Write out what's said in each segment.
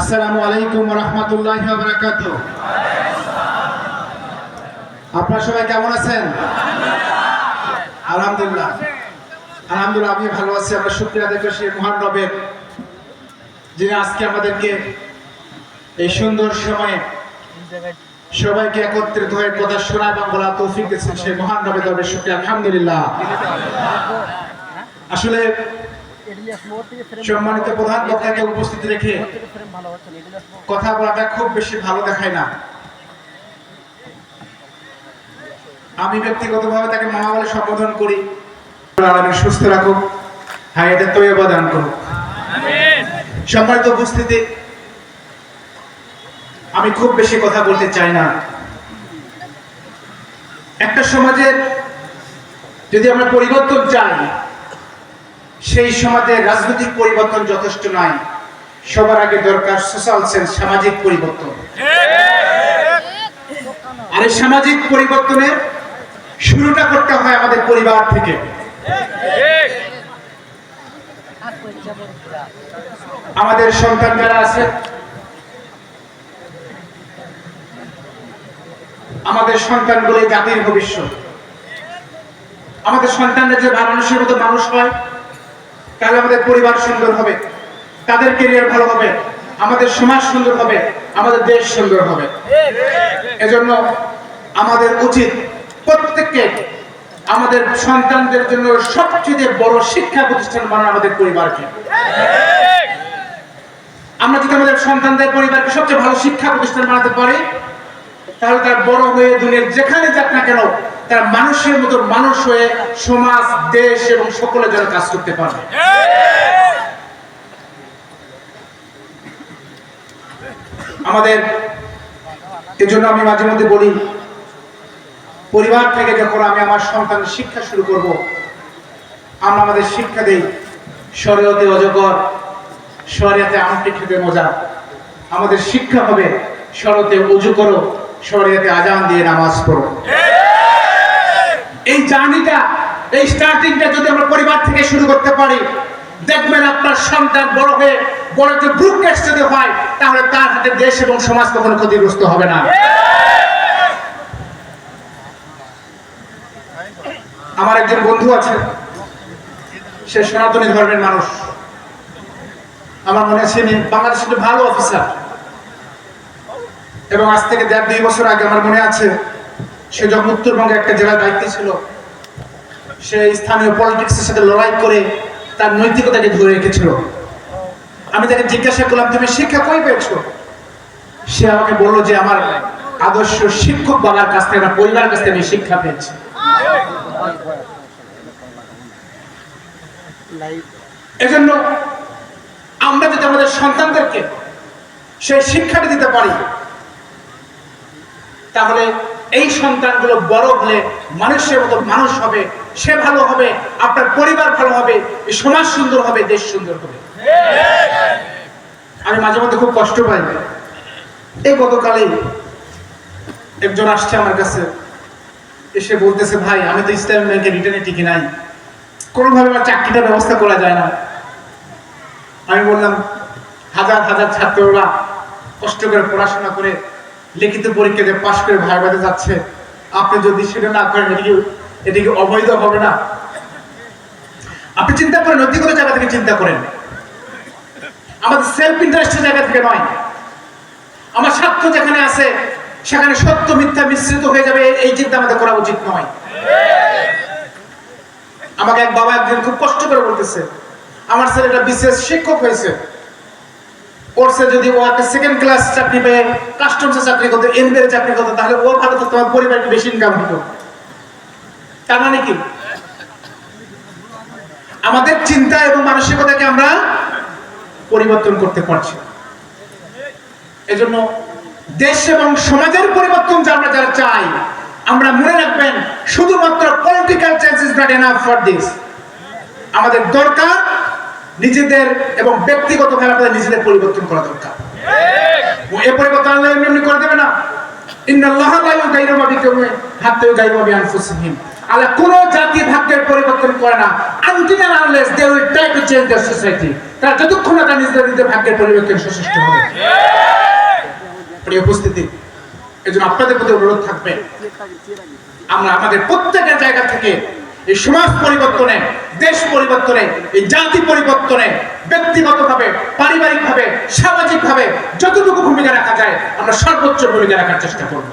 আসসালামু আলাইকুম রহমতুল্লাহ বারাকাত আপনারা সবাই কেমন আছেন? আলহামদুলিল্লাহ। আলহামদুলিল্লাহ আমি ভালো আছি। আমরা শুক্রিয়া দেখো সেই মহান রবের, যিনি আজকে আমাদেরকে এই সুন্দর সময়ে সবাইকে একত্রিত হয়ে কথা শোনা এবং বলা তৌফিক দিয়েছেন সেই মহান রবের দরবে শুক্রিয়া। আলহামদুলিল্লাহ। আসলে সম্মানিত প্রধান বক্তাকে উপস্থিত রেখে কথা বলাটা খুব বেশি ভালো দেখায় না। আমি ব্যক্তিগতভাবে তাকে মামা বলে সম্বোধন করি। আল্লাহ সুস্থ রাখুক। হ্যাঁ এটা তো দান করুক। সম্মানিত উপস্থিতি আমি খুব বেশি কথা বলতে চাই না। একটা সমাজের যদি আমরা পরিবর্তন চাই সেই সমাজে রাজনৈতিক পরিবর্তন যথেষ্ট নয়। সবার আগে দরকার সোশ্যাল সেন্স সামাজিক পরিবর্তন। আর এই সামাজিক পরিবর্তনের শুরুটা করতে হয় আমাদের পরিবার থেকে। আমাদের সন্তান যারা আছে, আমাদের সন্তানগুলো এই জাতির ভবিষ্যৎ। আমাদের সন্তানরা যে মানুষের মতো মানুষ হয় তাহলে আমাদের পরিবার সুন্দর হবে, তাদের কেরিয়ার ভালো হবে, আমাদের সমাজ সুন্দর হবে, আমাদের দেশ সুন্দর হবে। এজন্য আমাদের উচিত প্রত্যেককে আমাদের সন্তানদের জন্য সবচেয়ে বড় শিক্ষা প্রতিষ্ঠান বানানো আমাদের পরিবারকে। আমরা যদি আমাদের সন্তানদের পরিবারকে সবচেয়ে ভালো শিক্ষা প্রতিষ্ঠান বানাতে পারি, তাহলে তার বড় হয়ে দুনিয়ার যেখানে যাক না কেন তার মানুষের মতো মানুষ হয়ে সমাজ, দেশ এবং সকলের জন্য কাজ করতে পারবে। আমাদের এই জন্য আমি মাঝে মধ্যে বলি, পরিবার থেকে যখন আমি আমার সন্তানের শিক্ষা শুরু করব, আমরা আমাদের শিক্ষা দেই, শরীয়তে অজগর, শরিয়াতে আমটি খেতে মজা। আমাদের শিক্ষা হবে শরতে উজু করো, শরিয়াতে আজান দিয়ে নামাজ পড়ো। এই জার্নিটা এই স্টার্টিংটা যদি আমরা পরিবার থেকে শুরু করতে পারি, দেখবেন আপনার সন্তান বড় হয়ে, বড় যে ব্রুকেশ যদি হয়, তাহলে তার হাতে দেশ এবং সমাজ কখনো ক্ষতিগ্রস্ত হবে না। আমার একজন বন্ধু আছে, সে সনাতনী ধর্মের মানুষ। আমার মনে আছে বাংলাদেশের ভালো অফিসার এবং আজ থেকে দেড় দুই বছর আগে আমার মনে আছে সে যখন উত্তরবঙ্গে একটা জেলার দায়িত্বে ছিল, সে স্থানীয় পলিটিক্সের সাথে লড়াই করে তার নৈতিকতাকে ধরে রেখেছিল। আমি তাকে জিজ্ঞাসা করলাম, তুমি শিক্ষা কই পেয়েছ? সে আমাকে বলল যে, আমার আদর্শ শিক্ষক বাবার কাছ থেকে, আমার পরিবারের কাছ থেকে আমি শিক্ষা পেয়েছি। এজন্য আমরা যদি আমাদের সন্তানদেরকে সেই শিক্ষাটা দিতে পারি, তাহলে এই সন্তানগুলো বড় হলে মানুষের মতো মানুষ হবে, সে ভালো হবে, আপনার পরিবার ভালো হবে সমাজ সুন্দর হবে, দেশ সুন্দর হবে। আমি মাঝে মধ্যে খুব কষ্ট পাই। এই গতকালে একজন আসছে আমার কাছে, এসে বলতেছে, ভাই, আমি তো ইসলাম ব্যাংকে রিটার্নে টিকি নাই। কোনোভাবে আমার চাকরিটার ব্যবস্থা করা যায় না। আমি বললাম, হাজার হাজার ছাত্ররা কষ্ট করে পড়াশোনা করে লিখিত পরীক্ষাতে পাশ করে ভাইবাতে যাচ্ছে। আপনি যদি সেটা না করেন এটিকে এটিকে অবৈধ হবে না? আপনি চিন্তা করেন নৈতিকতা জায়গা থেকে চিন্তা করেন। আমাদের সেলফ ইন্টারেস্টের জায়গা থেকে নয়। আমার স্বার্থ যেখানে আছে, সেখানে সত্য, মিথ্যা মিশ্রিত হয়ে যাবে, এই চিন্তা আমাদের করা উচিত নয়। আমাকে এক বাবা একদিন খুব কষ্ট করে বলতেছে, আমার ছেলেটা বিশেষ শিক্ষক হয়েছে। করছে যদি ও একটা সেকেন্ড ক্লাস চাকরি পেয়ে কাস্টমসে চাকরি করতো এনবিআর চাকরি করতো, তাহলে ও ভালো থাকতো আমার পরিবারকে বেশি ইনকাম হতো তার মানে কি? আমাদের চিন্তা এবং মানসিকতাকে আমরা পরিবর্তন করতে পারছি। এজন্য দেশ এবং সমাজের পরিবর্তন যা আমরা যারা চাই, আমরা মনে রাখবেন, শুধুমাত্র political change is not enough for this আমাদের দরকার নিজেদের এবং ব্যক্তিগতভাবে আমাদের নিজেদের পরিবর্তন করা দরকার। এ পরিবর্তন আল্লাহ এমনি করে দেবে না। আল্লাহ কোন জাতি ভাগ্যের পরিবর্তন করে না। Until unless they will try to change the society. তারা যতক্ষণ না তারা নিজেদের নিজেদের ভাগ্যের পরিবর্তন সচেষ্ট হবে। প্রিয় উপস্থিতি এই জন্য আপনাদের প্রতি অনুরোধ থাকবে। আমরা আমাদের প্রত্যেকের জায়গা থেকে এই সমাজ পরিবর্তনে, দেশ পরিবর্তনে, এই জাতি পরিবর্তনে, ব্যক্তিগতভাবে, পারিবারিকভাবে, সামাজিকভাবে যতটুকু ভূমিকা রাখা যায়, আমরা সর্বোচ্চ ভূমিকা রাখার চেষ্টা করব।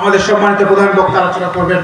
আমাদের সম্মানিত প্রধান বক্তা আলোচনা করবেন।